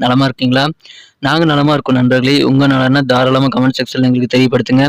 நலமா இருக்கீங்களா? நாங்கள் நலமா இருக்கோம் நண்பர்களே. உங்க நலனா தாராளமாக கமெண்ட் செக்ஷன்ல எங்களுக்கு தெரியப்படுத்துங்க.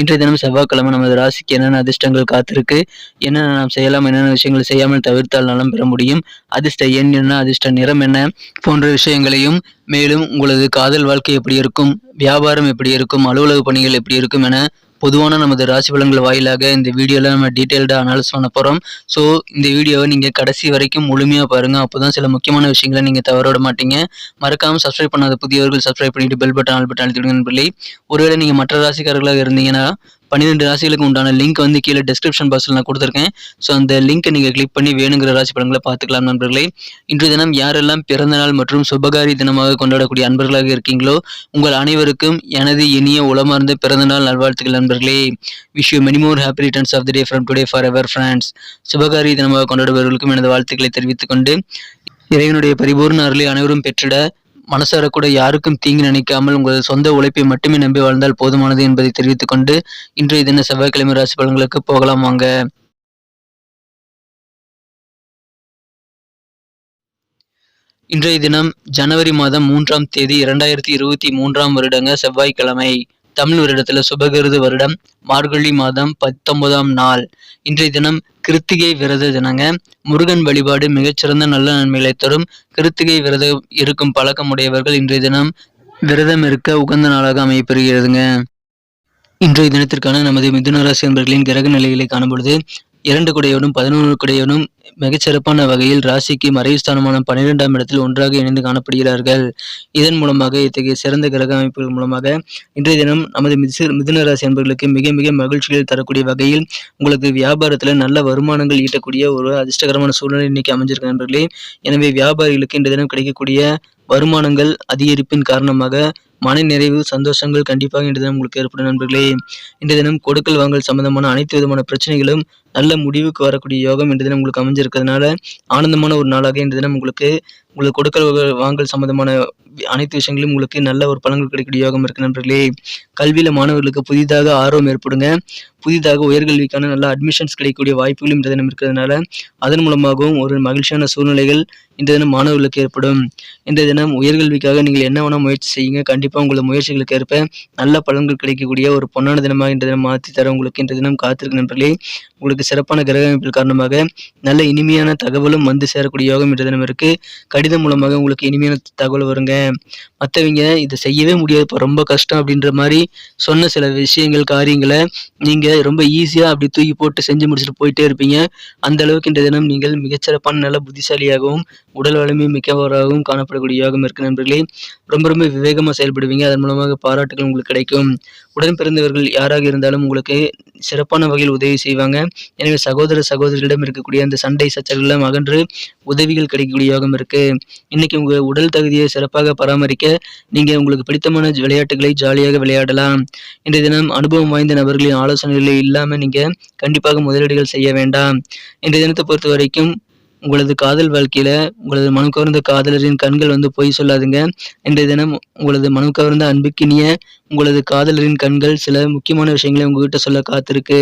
இன்றைய தினம் செவ்வாய்க்கிழமை நமது ராசிக்கு என்னென்ன அதிர்ஷ்டங்கள் காத்திருக்கு என்னென்ன நாம் செய்யலாம் என்னென்ன விஷயங்கள் செய்யாமல் தவிர்த்தால் நலம் பெற முடியும் அதிர்ஷ்ட எண் என்ன அதிர்ஷ்ட நிறம் என்ன போன்ற விஷயங்களையும் மேலும் உங்களது காதல் வாழ்க்கை எப்படி இருக்கும் வியாபாரம் எப்படி இருக்கும் அலுவலக பணிகள் எப்படி இருக்கும் என பொதுவான நமது ராசி பலன்கள் வாயிலாக இந்த வீடியோவில் நம்ம டீட்டெயில்டாக அனாலிஸ் பண்ண போகிறோம் ஸோ இந்த வீடியோவை நீங்கள் கடைசி வரைக்கும் முழுமையாக பாருங்கள் அப்போ தான் சில முக்கியமான விஷயங்களை நீங்கள் தவற விட மாட்டீங்க. மறக்காமல் சப்ஸ்கிரைப் பண்ணாத புதியவர்கள் சப்ஸ்கிரைப் பண்ணிட்டு பெல் பட்டன் ஆல் பட்டன் அழுத்திவிடுங்க பிள்ளை ஒருவேளை நீங்கள் மற்ற ராசிக்காரர்களாக இருந்தீங்கன்னா பன்னிரெண்டு ராசிகளுக்கு உண்டான லிங்க் வந்து கீழே டிஸ்கிரிப்ஷன் பாக்ஸில் நான் கொடுத்துருக்கேன். ஸோ அந்த லிங்க்கை நீங்கள் கிளிக் பண்ணி வேணுங்கிற ராசி படங்களை பார்த்துக்கலாம் நண்பர்களே. இன்று தினம் யாரெல்லாம் பிறந்த நாள் மற்றும் சுபகாரி தினமாக கொண்டாடக்கூடிய அன்பர்களாக இருக்கீங்களோ உங்கள் அனைவருக்கும் எனது இனிய உளமார்ந்த பிறந்த நாள் நல்வாழ்த்துக்கள் நண்பர்களே. Wish you many more happy returns of the day from today forever friends சுபகாரி தினமாக கொண்டாடுபவர்களுக்கும் எனது வாழ்த்துக்களை தெரிவித்துக் கொண்டு இறைவனுடைய பரிபூர்ண அருளை அனைவரும் பெற்றிட மனசார கூட யாருக்கும் தீங்கு நினைக்காமல் உங்கள் சொந்த உழைப்பை மட்டுமே நம்பி வாழ்ந்தால் போதுமானது என்பதை தெரிவித்துக் கொண்டு இன்றைய தின செவ்வாய்க்கிழமை ராசி பலன்களுக்கு போகலாம் வாங்க. இன்றைய தினம் ஜனவரி மாதம் மூன்றாம் தேதி இரண்டாயிரத்தி இருபத்தி மூன்றாம் வருடங்க செவ்வாய்க்கிழமை. தமிழ் வருடத்துல சுபகிருது வருடம் மார்கழி மாதம் பத்தொன்பதாம் நாள். இன்றைய தினம் கிருத்திகை விரத தினங்க. முருகன் வழிபாடு மிகச்சிறந்த நல்ல நன்மைகளை தரும். கிருத்திகை விரதம் இருக்கும் பழக்கம் உடையவர்கள் இன்றைய தினம் விரதம் இருக்க உகந்த நாளாக அமையப்பெறுகிறதுங்க. இன்றைய தினத்திற்கான நமது மிதுன ராசி என்பர்களின் கிரக நிலைகளை காணப்படுது இரண்டு குடையோடும் பதினொன்று குடையோடும் மிகச்சிறப்பான வகையில் ராசிக்கு மறைவுஸ்தானமான பன்னிரெண்டாம் இடத்தில் ஒன்றாக இணைந்து காணப்படுகிறார்கள். இதன் மூலமாக இத்தகைய சிறந்த கிரக அமைப்புகள் மூலமாக இன்றைய தினம் நமது மிதுன ராசி என்பர்களுக்கு மிக மிக மகிழ்ச்சிகள் தரக்கூடிய வகையில் உங்களுக்கு வியாபாரத்தில் நல்ல வருமானங்கள் ஈட்டக்கூடிய ஒரு அதிர்ஷ்டகரமான சூழ்நிலை இன்னைக்கு அமைஞ்சிருக்கு நண்பர்களே. எனவே வியாபாரிகளுக்கு இன்றைய தினம் கிடைக்கக்கூடிய வருமானங்கள் அதிகரிப்பின் காரணமாக மன நிறைவு சந்தோஷங்கள் கண்டிப்பாக இன்று தினம் உங்களுக்கு ஏற்படும் நண்பர்களே. இன்றைய தினம் கொடுக்கல் வாங்கல் சம்பந்தமான அனைத்து விதமான பிரச்சனைகளும் நல்ல முடிவுக்கு வரக்கூடிய யோகம் என்ற தினம் உங்களுக்கு அமைஞ்சிருக்கிறதுனால ஆனந்தமான ஒரு நாளாக இன்று தினம் உங்களுக்கு உங்களுக்கு கொடுக்கல் வாங்கல் சம்பந்தமான அனைத்து விஷயங்களும் உங்களுக்கு நல்ல ஒரு பலன்கள் கிடைக்கக்கூடிய யோகம் இருக்கு நண்பர்களே. கல்வியில மாணவர்களுக்கு புதிதாக ஆர்வம் ஏற்படுங்க. புதிதாக உயர்கல்விக்கான நல்ல அட்மிஷன்ஸ் கிடைக்கக்கூடிய வாய்ப்புகளும் இன்றைய தினம் இருக்கிறதுனால அதன் மூலமாகவும் ஒரு மகிழ்ச்சியான சூழ்நிலைகள் இன்றைய தினம் மாணவர்களுக்கு ஏற்படும். இன்றைய தினம் உயர்கல்விக்காக நீங்கள் என்ன வேணால் முயற்சி செய்யுங்க. கண்டிப்பாக உங்களது முயற்சிகளுக்கு ஏற்ப நல்ல பலன்கள் கிடைக்கக்கூடிய ஒரு பொன்னான தினமாக இன்றைய தினம் மாற்றி தர உங்களுக்கு இன்றைய தினம் காத்திருக்கு நண்பர்களே. உங்களுக்கு சிறப்பான கிரக அமைப்பில் காரணமாக நல்ல இனிமையான தகவலும் வந்து சேரக்கூடிய யோகம் என்ற தினம் இருக்கு. கடிதம் மூலமாக உங்களுக்கு இனிமையான தகவல் வருங்க. மற்றவங்க இதை செய்யவே முடியாது. இப்போ ரொம்ப கஷ்டம் அப்படின்ற மாதிரி சொன்ன சில விஷயங்கள் காரியங்களை நீங்கள் ரொம்ப ஈஸியாக அப்படி தூக்கி போட்டு செஞ்சு முடிச்சுட்டு போயிட்டே இருப்பீங்க. அந்த அளவுக்கு இந்த தினம் நீங்கள் மிகச்சிறப்பான நல்ல புத்திசாலியாகவும் உடல் வலிமை மிக்கவராகவும் காணப்படக்கூடிய யோகம் இருக்கு நண்பர்களே. ரொம்ப ரொம்ப விவேகமாக செயல்படுவீங்க. அதன் மூலமாக பாராட்டுகள் உங்களுக்கு கிடைக்கும். உடன் பிறந்தவர்கள் யாராக இருந்தாலும் உங்களுக்கு சிறப்பான வகையில் உதவி செய்வாங்க. எனவே சகோதர சகோதரிகளிடம் இருக்கக்கூடிய அந்த சண்டை சச்சரவுகளும் அகன்று உதவிகள் கிடைக்கக்கூடிய யோகம் இருக்கு. இன்னைக்கு உங்க உடல் தகுதியை சிறப்பாக பராமரிக்க நீங்க உங்களுக்கு பிடித்தமான விளையாட்டுகளை ஜாலியாக விளையாடலாம். இன்றைய தினம் அனுபவம் வாய்ந்த நபர்களின் ஆலோசனைகளை இல்லாம நீங்க கண்டிப்பாக முதலீடுகள் செய்ய வேண்டாம். இன்றைய தினத்தை பொறுத்த வரைக்கும் உங்களது காதல் வாழ்க்கையில உங்களது மனம் கவர்ந்த காதலரின் கண்கள் வந்து பொய் சொல்லாதுங்க. இன்றைய தினம் உங்களது மனம் கவர்ந்த அன்புக்கினிய உங்களது காதலரின் கண்கள் சில முக்கியமான விஷயங்களை உங்ககிட்ட சொல்ல காத்திருக்கு.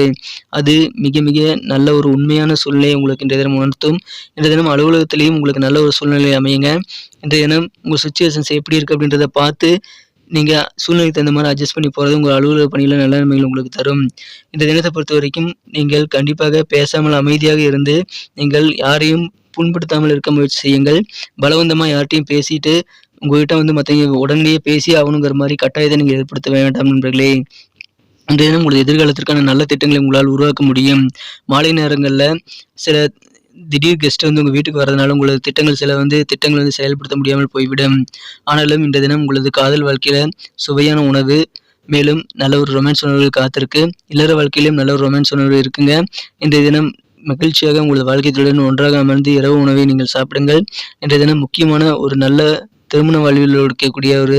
அது மிக மிக நல்ல ஒரு உண்மையான சூழ்நிலையை உங்களுக்கு இன்றைய தினம் உணர்த்தும். இன்றைய தினம் அலுவலகத்திலையும் உங்களுக்கு நல்ல ஒரு சூழ்நிலை அமையுங்க. இன்றைய தினம் உங்கள் சுச்சுவேஷன்ஸ் எப்படி இருக்குது அப்படின்றத பார்த்து நீங்கள் சூழ்நிலைக்கு தகுந்த மாதிரி அட்ஜஸ்ட் பண்ணி போகிறது உங்கள் அலுவலக பணியில் நல்ல நன்மைகள் உங்களுக்கு தரும். இந்த தினத்தை பொறுத்த வரைக்கும் நீங்கள் கண்டிப்பாக பேசாமல் அமைதியாக இருந்து நீங்கள் யாரையும் புண்படுத்தாமல் இருக்க முயற்சி செய்யுங்கள். பலவந்தமாக யார்ட்டையும் பேசிட்டு உங்கள்கிட்ட வந்து மற்றவங்க உடனடியே பேசி ஆகணுங்கிற மாதிரி கட்டாயத்தை நீங்கள் ஏற்படுத்த வேண்டாம் நண்பர்களே. இன்றைய தினம் உங்களது எதிர்காலத்திற்கான நல்ல திட்டங்களை உங்களால் உருவாக்க முடியும். மாலை நேரங்களில் சில திடீர் கெஸ்ட் வந்து உங்கள் வீட்டுக்கு வரதுனால உங்களது திட்டங்கள் சில வந்து திட்டங்கள் வந்து செயல்படுத்த முடியாமல் போய்விடும். ஆனாலும் இந்த தினம் உங்களது காதல் வாழ்க்கையில் சுவையான உணவு மேலும் நல்ல ஒரு ரொமான்ஸ் உணர்வுகள் காத்திருக்கு. இல்லற வாழ்க்கையிலும் நல்ல ஒரு ரொமான்ஸ் உணர்வு இருக்குங்க. இன்றைய தினம் மகிழ்ச்சியாக உங்களது வாழ்க்கையுடன் ஒன்றாக அமர்ந்து இரவு உணவை நீங்கள் சாப்பிடுங்கள். இன்றைய தினம் முக்கியமான ஒரு நல்ல திருமண வாழ்வில் இருக்கக்கூடிய ஒரு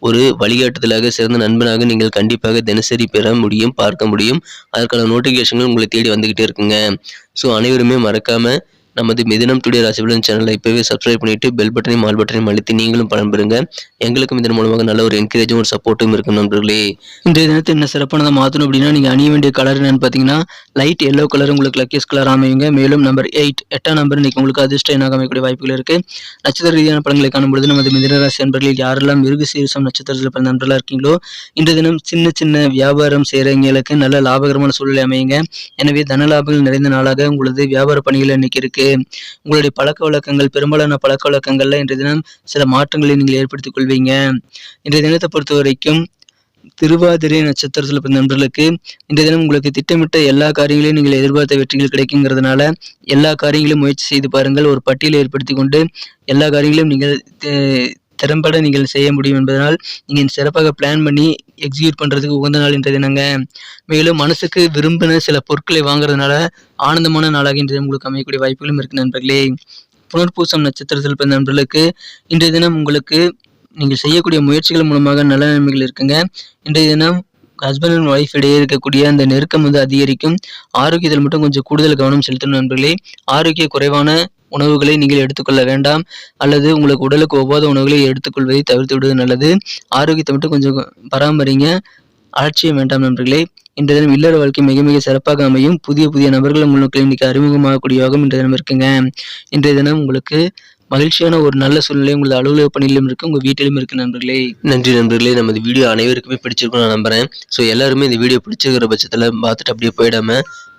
ஒரு வழிகாட்டுதலாக சிறந்த நண்பனாக நீங்கள் கண்டிப்பாக தினசரி பெற முடியும் பார்க்க முடியும். அதற்கான நோட்டிஃபிகேஷன்கள் உங்களை தேடி வந்துக்கிட்டே இருக்குங்க. ஸோ அனைவருமே மறக்காமல் நமது மிதினம் டுடே ராசிபலன் சேனலை இப்போவே சப்ஸ்கிரைப் பண்ணிட்டு பெல் பட்டனையும் ஆல் பட்டனையும் அழுத்தி நீங்களும் பலன்பெறுங்க எங்களுக்கும் இதன் மூலமாக நல்ல ஒரு என்கரேஜும் ஒரு சப்போர்ட்டும் இருக்கும் நண்பர்களே. இன்றைய தினத்தை என்ன சிறப்பானதை மாற்றணும் அப்படின்னா நீங்கள் அணிய வேண்டிய கலர் என்னன்னு பார்த்தீங்கன்னா லைட் எல்லோ கலர் உங்களுக்கு லக்கியஸ் கலர் அமையுங்க. மேலும் நம்பர் எயிட் எட்டாம் நம்பர் இன்னைக்கு உங்களுக்கு அதிர்ஷ்ட எண்ணாக அமையக்கூடிய வாய்ப்புகள் இருக்கு. நட்சத்திர ரீதியான படங்களை காணும்பொழுது நமது மிதனராசி நண்பர்களில் யாரெல்லாம் மிருக சீரிசம் நட்சத்திரத்தில் பிறந்த நண்பர்களாக இருக்கீங்களோ இன்றைய தினம் சின்ன சின்ன வியாபாரம் செய்கிறவங்களுக்கு நல்ல லாபகரமான சூழ்நிலை அமையுங்க. எனவே தன லாபங்கள் நிறைந்த நாளாக உங்களது வியாபார பணிகள் இன்னைக்கு இருக்கு. உங்களுடைய பழக்க வழக்கங்கள் பெரும்பாலான பழக்க வழக்கங்கள்ல இன்றைய தினம் சில மாற்றங்களை நீங்கள் ஏற்படுத்திக் கொள்வீங்க. இன்றைய தினத்தை பொறுத்த வரைக்கும் திருவாதிரை நட்சத்திரத்தில் பிறந்த நண்பர்களுக்கு இன்றைய தினம் உங்களுக்கு திட்டமிட்ட எல்லா காரியங்களையும் நீங்கள் எதிர்பார்த்த வெற்றிகள் கிடைக்குங்கிறதுனால எல்லா காரியங்களையும் முயற்சி செய்து பாருங்கள். ஒரு பட்டியலை ஏற்படுத்தி கொண்டு எல்லா காரியங்களையும் நீங்கள் திறம்பட நீங்கள் செய்ய முடியும் என்பதனால் நீங்கள் சிறப்பாக பிளான் பண்ணி எக்ஸிக்யூட் பண்ணுறதுக்கு உகந்த நாள் இன்றைய தினங்க. மேலும் மனசுக்கு விரும்பின சில பொருட்களை வாங்குறதுனால ஆனந்தமான நாளாக இன்றைய உங்களுக்கு அமையக்கூடிய வாய்ப்புகளும் இருக்கு நண்பர்களே. புனர்பூசம் நட்சத்திரத்தில் பிறந்த நண்பர்களுக்கு இன்றைய தினம் உங்களுக்கு நீங்கள் செய்யக்கூடிய முயற்சிகள் மூலமாக நல்ல நன்மைகள் இருக்குங்க. இன்றைய தினம் ஹஸ்பண்ட் அண்ட் ஒய்ஃப் இடையே இருக்கக்கூடிய அந்த நெருக்கம் வந்து அதிகரிக்கும். ஆரோக்கியத்தில் மட்டும் கொஞ்சம் கூடுதல் கவனம் செலுத்தணும் நண்பர்களே. ஆரோக்கிய குறைவான உணவுகளை நீங்கள் எடுத்துக்கொள்ள வேண்டாம். அல்லது உங்களுக்கு உடலுக்கு ஒவ்வாத உணவுகளை எடுத்துக்கொள்வதை தவிர்த்து விடுவது நல்லது. ஆரோக்கியத்தை மட்டும் கொஞ்சம் பராமரிங்க. அலட்சியம் வேண்டாம் நண்பர்களே. இன்றைய தினம் இல்லற வாழ்க்கை மிக மிக சிறப்பாக அமையும். புதிய புதிய நபர்கள் உங்களுக்கு இன்னைக்கு அறிமுகமாகக்கூடிய யோகம் இன்றைய தினம் இருக்குங்க. இன்றைய தினம் உங்களுக்கு மகிழ்ச்சியான ஒரு நல்ல சூழ்நிலை உங்களது அலுவலக பணியிலும் இருக்கு உங்க வீட்டிலும் இருக்கு நண்பர்களே. நன்றி நண்பர்களே. நமது வீடியோ அனைவருக்குமே பிடிச்சிருக்கும் நான் நம்புறேன். ஸோ எல்லாருமே இந்த வீடியோ பிடிச்சிருக்கிற பட்சத்தில் பார்த்துட்டு அப்படியே போயிடாம